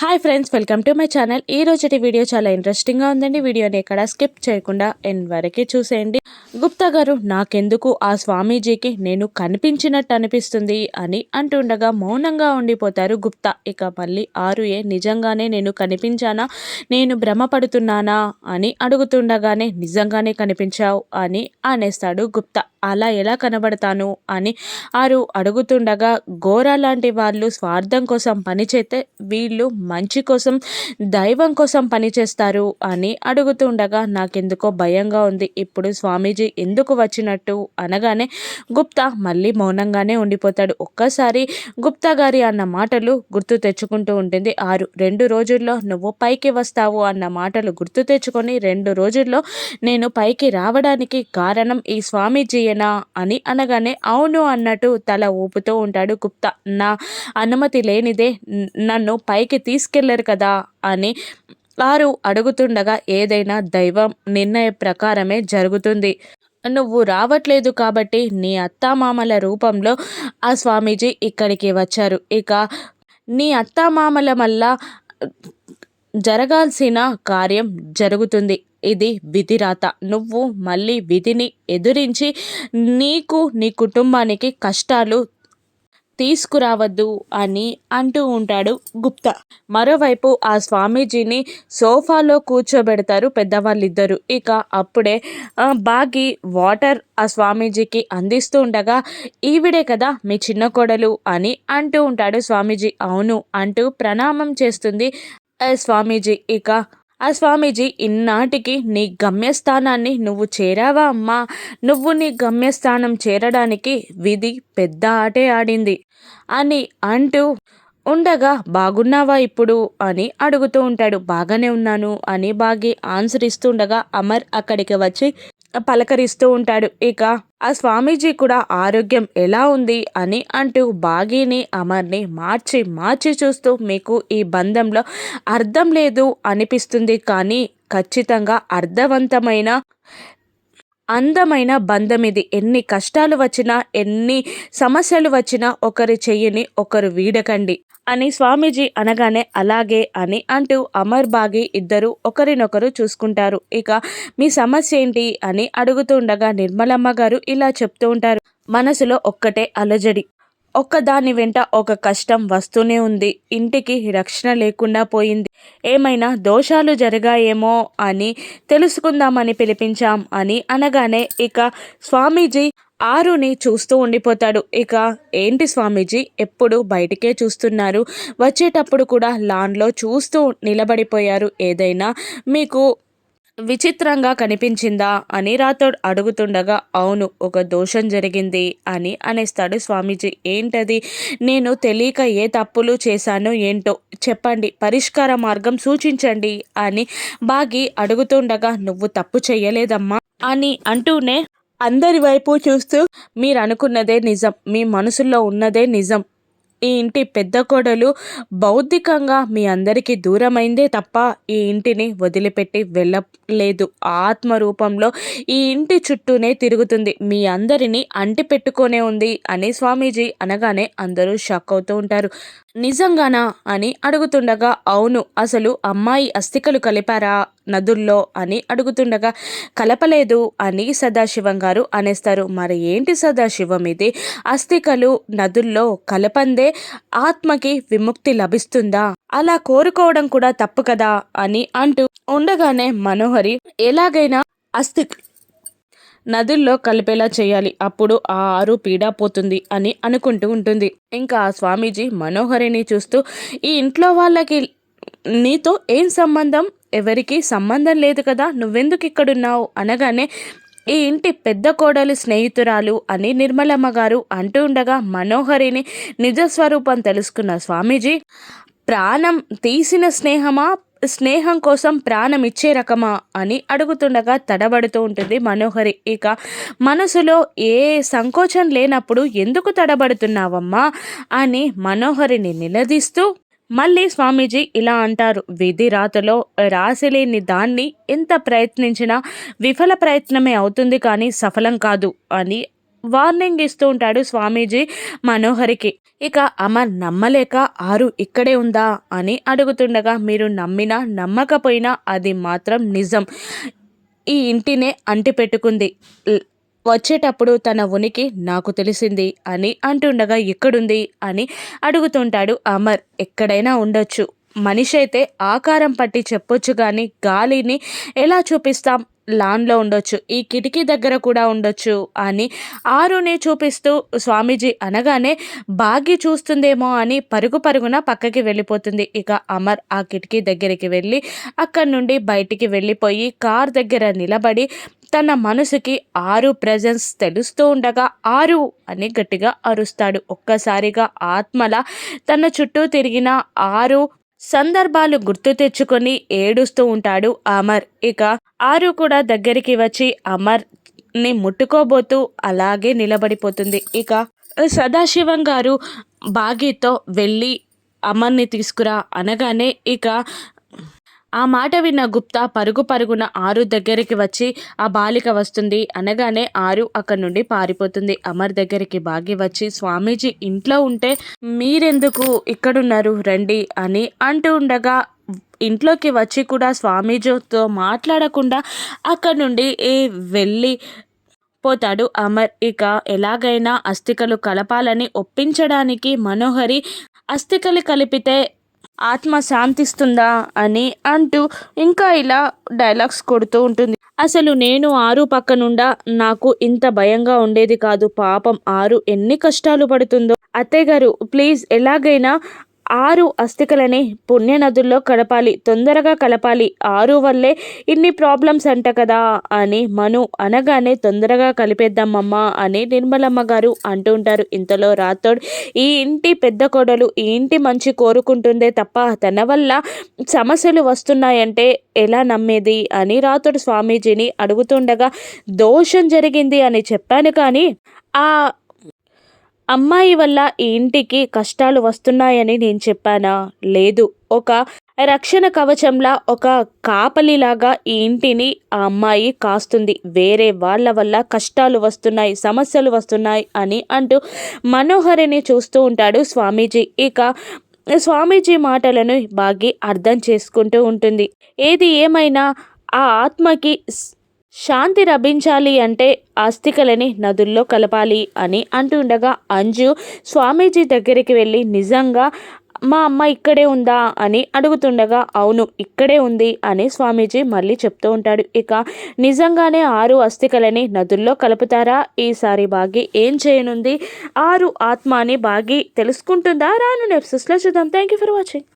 Hi friends welcome to my channel ఈ రోజుటి video చాలా ఇంట్రెస్టింగ్గా ఉందండి. వీడియోని ఎక్కడ స్కిప్ చేయకుండా ఎండ్ వరకు చూసేయండి. గుప్తా గారు నాకెందుకు ఆ స్వామీజీకి నేను కనిపించినట్టు అనిపిస్తుంది అని అంటుండగా మౌనంగా ఉండిపోతారు గుప్తా. ఇక మళ్ళీ ఆరు ఏ నిజంగానే నేను కనిపించానా? నేను భ్రమపడుతున్నానా? అని అడుగుతుండగానే నిజంగానే కనిపించావు అని అనేస్తాడు గుప్తా. అలా ఎలా కనబడతాను? అని ఆరు అడుగుతుండగా ఘోర లాంటి వాళ్ళు స్వార్థం కోసం పనిచేస్తే వీళ్ళు మంచి కోసం దైవం కోసం పనిచేస్తారు అని అడుగుతుండగా నాకెందుకో భయంగా ఉంది. ఇప్పుడు స్వామీజీ ఎందుకు వచ్చినట్టు అనగానే గుప్తా మళ్ళీ మౌనంగానే ఉండిపోతాడు. ఒక్కసారి గుప్తా గారి అన్న మాటలు గుర్తు తెచ్చుకుంటూ ఉంటుంది. ఆరు రెండు రోజుల్లో నువ్వు పైకి వస్తావు అన్న మాటలు గుర్తు తెచ్చుకొని రెండు రోజుల్లో నేను పైకి రావడానికి కారణం ఈ స్వామీజీయేనా అని అనగానే అవును అన్నట్టు తల ఊపుతూ ఉంటాడు గుప్తా. నా అనుమతి లేనిదే నన్ను పైకి తీసుకెళ్ళరు కదా అని వారు అడుగుతుండగా ఏదైనా దైవం నిర్ణయ ప్రకారమే జరుగుతుంది. నువ్వు రావట్లేదు కాబట్టి నీ అత్తామామల రూపంలో ఆ స్వామీజీ ఇక్కడికి వచ్చారు. ఇక నీ అత్తామామల వల్ల జరగాల్సిన కార్యం జరుగుతుంది. ఇది విధిరాత. నువ్వు మళ్ళీ విధిని ఎదురించి నీకు నీ కుటుంబానికి కష్టాలు తీసుకురావద్దు అని అంటూ ఉంటాడు గుప్తా. మరోవైపు ఆ స్వామీజీని సోఫాలో కూర్చోబెడతారు పెద్దవాళ్ళిద్దరూ. ఇక అప్పుడే బాగి వాటర్ ఆ స్వామీజీకి అందిస్తూ ఉండగా ఈవిడే కదా మీ చిన్న కొడలు అని అంటూ ఉంటాడు స్వామీజీ. అవును అంటూ ప్రణామం చేస్తుంది స్వామీజీ. ఇక ఆ స్వామీజీ ఇన్నాటికి నీ గమ్యస్థానాన్ని నువ్వు చేరావా అమ్మా? నువ్వు నీ గమ్యస్థానం చేరడానికి విధి పెద్ద ఆటే ఆడింది. అని అంటూ ఉండగా బాగున్నావా ఇప్పుడు అని అడుగుతూ ఉంటాడు. బాగానే ఉన్నాను అని బాగి ఆన్సర్ ఇస్తుండగా అమర్ అక్కడికి వచ్చి పలకరిస్తూ ఉంటాడు. ఇక ఆ స్వామీజీ కూడా ఆరోగ్యం ఎలా ఉంది అని అంటూ బాగీని అమర్ని మార్చి మార్చి చూస్తూ మీకు ఈ బంధంలో అర్థం లేదు అనిపిస్తుంది కానీ ఖచ్చితంగా అర్థవంతమైన అందమైన బంధం ఇది ఎన్ని కష్టాలు వచ్చినా ఎన్ని సమస్యలు వచ్చినా ఒకరి చెయ్యిని ఒకరు వీడకండి. అని స్వామీజీ అనగానే అలాగే అని అంటూ అమర్ బాగి ఇద్దరు ఒకరినొకరు చూసుకుంటారు. ఇక మీ సమస్య ఏంటి? అని అడుగుతుండగా నిర్మలమ్మ గారు ఇలా చెప్తూ ఉంటారు. మనసులో ఒక్కటే అలజడి. ఒక్కదాని వెంట ఒక కష్టం వస్తూనే ఉంది. ఇంటికి రక్షణ లేకుండా పోయింది. ఏమైనా దోషాలు జరిగాయేమో అని తెలుసుకుందామని పిలిపించాం అని అనగానే ఇక స్వామీజీ ఆరుని చూస్తూ ఉండిపోతాడు. ఇక ఏంటి స్వామీజీ? ఎప్పుడు బయటికే చూస్తున్నారు? వచ్చేటప్పుడు కూడా లాన్లో చూస్తూ నిలబడిపోయారు. ఏదైనా మీకు విచిత్రంగా కనిపించిందా అని రాథోడ్ అడుగుతుండగా అవును ఒక దోషం జరిగింది అని అనేస్తాడు స్వామీజీ. ఏంటది? నేను తెలియక ఏ తప్పులు చేశానో ఏంటో చెప్పండి. పరిష్కార మార్గం సూచించండి అని బాగి అడుగుతుండగా నువ్వు తప్పు చేయలేదమ్మా అని అంటూనే అందరి వైపు చూస్తూ మీరు అనుకున్నదే నిజం మీ మనసులో ఉన్నదే నిజం ఈ ఇంటి పెద్ద కోడలు బౌద్ధికంగా మీ అందరికీ దూరమైందే తప్ప ఈ ఇంటిని వదిలిపెట్టి వెళ్ళలేదు. ఆత్మ రూపంలో ఈ ఇంటి చుట్టూనే తిరుగుతుంది. మీ అందరినీ అంటి పెట్టుకొనే ఉంది అని స్వామీజీ అనగానే అందరూ షాక్ అవుతూ ఉంటారు. నిజంగానా అని అడుగుతుండగా అవును అసలు అమ్మాయి అస్థికలు కలిపారా? నదుల్లో? అని అడుగుతుండగా కలపలేదు అని సదాశివం గారు అనేస్తారు. మరి ఏంటి సదాశివం ఇది? అస్థికలు నదుల్లో కలపందే ఆత్మకి విముక్తి లభిస్తుందా? అలా కోరుకోవడం కూడా తప్పు కదా? అని అంటూ ఉండగానే మనోహరి ఎలాగైనా అస్థి నదుల్లో కలిపేలా చేయాలి. అప్పుడు ఆ ఆరు పీడా పోతుంది అని అనుకుంటూ ఉంటుంది. ఇంకా ఆ స్వామీజీ మనోహరిని చూస్తూ ఈ ఇంట్లో వాళ్ళకి నీతో ఏం సంబంధం? ఎవరికి సంబంధం లేదు కదా నువ్వెందుకు ఇక్కడున్నావు? అనగానే ఈ ఇంటి పెద్ద కోడలు స్నేహితురాలు అని నిర్మలమ్మ గారు అంటూ ఉండగా మనోహరిని నిజస్వరూపం తెలుసుకున్న స్వామీజీ ప్రాణం తీసిన స్నేహమా? స్నేహం కోసం ప్రాణం ఇచ్చే రకమా అని అడుగుతుండగా తడబడుతూ ఉంటుంది మనోహరి. ఇక మనసులో ఏ సంకోచం లేనప్పుడు ఎందుకు తడబడుతున్నావమ్మా అని మనోహరిని నిలదీస్తూ మళ్ళీ స్వామీజీ ఇలా అంటారు. విధి రాతలో రాసిలేని దాన్ని ఎంత ప్రయత్నించినా విఫల ప్రయత్నమే అవుతుంది కానీ సఫలం కాదు అని వార్నింగ్ ఇస్తూ ఉంటాడు స్వామీజీ మనోహరికి. ఇక అమర్ నమ్మలేక ఆరు ఇక్కడే ఉందా అని అడుగుతుండగా మీరు నమ్మినా నమ్మకపోయినా అది మాత్రం నిజం. ఈ ఇంటినే అంటిపెట్టుకుంది. వచ్చేటప్పుడు తన ఉనికి నాకు తెలిసింది అని అంటుండగా ఎక్కడుంది అని అడుగుతుంటాడు అమర్. ఎక్కడైనా ఉండొచ్చు. మనిషి అయితే ఆకారం పట్టి చెప్పొచ్చు కానీ గాలిని ఎలా చూపిస్తాం? లాన్లో ఉండొచ్చు ఈ కిటికీ దగ్గర కూడా ఉండొచ్చు అని ఆరుని చూపిస్తూ స్వామీజీ అనగానే బాగి చూస్తుందేమో అని పరుగు పరుగున పక్కకి వెళ్ళిపోతుంది. ఇక అమర్ ఆ కిటికీ దగ్గరికి వెళ్ళి అక్కడి నుండి బయటికి వెళ్ళిపోయి కార్ దగ్గర నిలబడి తన మనసుకి ఆరు ప్రజెన్స్ తెలుస్తూ ఉండగా ఆరు అని గట్టిగా అరుస్తాడు. ఒక్కసారిగా ఆత్మల తన చుట్టూ తిరిగిన ఆరు సందర్భాలు గుర్తు తెచ్చుకొని ఏడుస్తూ ఉంటాడు అమర్. ఇక ఆరు కూడా దగ్గరికి వచ్చి అమర్ని ముట్టుకోబోతూ అలాగే నిలబడిపోతుంది. ఇక సదాశివం గారు బాగీతో వెళ్ళి అమర్ని తీసుకురా అనగానే ఇక ఆ మాట విన్న గుప్తా పరుగు పరుగున ఆరు దగ్గరికి వచ్చి ఆ బాలిక వస్తుంది. అనగానే ఆరు అక్కడి నుండి పారిపోతుంది. అమర్ దగ్గరికి బాగి వచ్చి స్వామీజీ ఇంట్లో ఉంటే మీరెందుకు ఇక్కడున్నారు? రండి అని అంటూ ఉండగా ఇంట్లోకి వచ్చి కూడా స్వామీజీతో మాట్లాడకుండా అక్కడి నుండి ఏ వెళ్ళి పోతాడు అమర్. ఇక ఎలాగైనా అస్థికలు కలపాలని ఒప్పించడానికి మనోహరి అస్థికలు కలిపితే ఆత్మ శాంతిస్తుందా అని అంటూ ఇంకా ఇలా డైలాగ్స్ కొడుతూ ఉంటుంది. అసలు నేను ఆరు పక్కనుండా నాకు ఇంత భయంగా ఉండేది కాదు. పాపం ఆరు ఎన్ని కష్టాలు పడుతుందో. అత్తయ్య గారు ప్లీజ్ ఎలాగైనా ఆరు అస్థికలని పుణ్యనదుల్లో కలపాలి తొందరగా కలపాలి. ఆరు వల్లే ఇన్ని ప్రాబ్లమ్స్ అంట కదా అని మను అనగానే తొందరగా కలిపేద్దామమ్మా అని నిర్మలమ్మ గారు అంటూ ఉంటారు. ఇంతలో రాతోడు ఈ ఇంటి పెద్ద కోడలు ఈ ఇంటి మంచి కోరుకుంటుందే తప్ప తన వల్ల సమస్యలు వస్తున్నాయంటే ఎలా నమ్మేది అని రాతోడు స్వామీజీని అడుగుతుండగా దోషం జరిగింది అని చెప్పాను కానీ ఆ అమ్మాయి వల్ల ఈ ఇంటికి కష్టాలు వస్తున్నాయని నేను చెప్పానా? లేదు. ఒక రక్షణ కవచంలా ఒక కాపలిలాగా ఈ ఇంటిని ఆ అమ్మాయి కాస్తుంది. వేరే వాళ్ళ వల్ల కష్టాలు వస్తున్నాయి సమస్యలు వస్తున్నాయి అని అంటూ మనోహరిని చూస్తూ ఉంటాడు స్వామీజీ. ఇక స్వామీజీ మాటలను బాగి అర్థం చేసుకుంటూ ఉంటుంది. ఏది ఏమైనా ఆ ఆత్మకి శాంతి లభించాలి అంటే ఆస్తికలని నదుల్లో కలపాలి అని అంటుండగా అంజు స్వామీజీ దగ్గరికి వెళ్ళి నిజంగా మా అమ్మ ఇక్కడే ఉందా అని అడుగుతుండగా అవును ఇక్కడే ఉంది అని స్వామీజీ మళ్ళీ చెప్తూ ఉంటాడు. ఇక నిజంగానే ఆరు అస్థికలని నదుల్లో కలుపుతారా? ఈసారి బాగి ఏం చేయనుంది? ఆరు ఆత్మ అని బాగి తెలుసుకుంటుందా? రాను నెప్సెస్లో చూద్దాం. Thank you for watching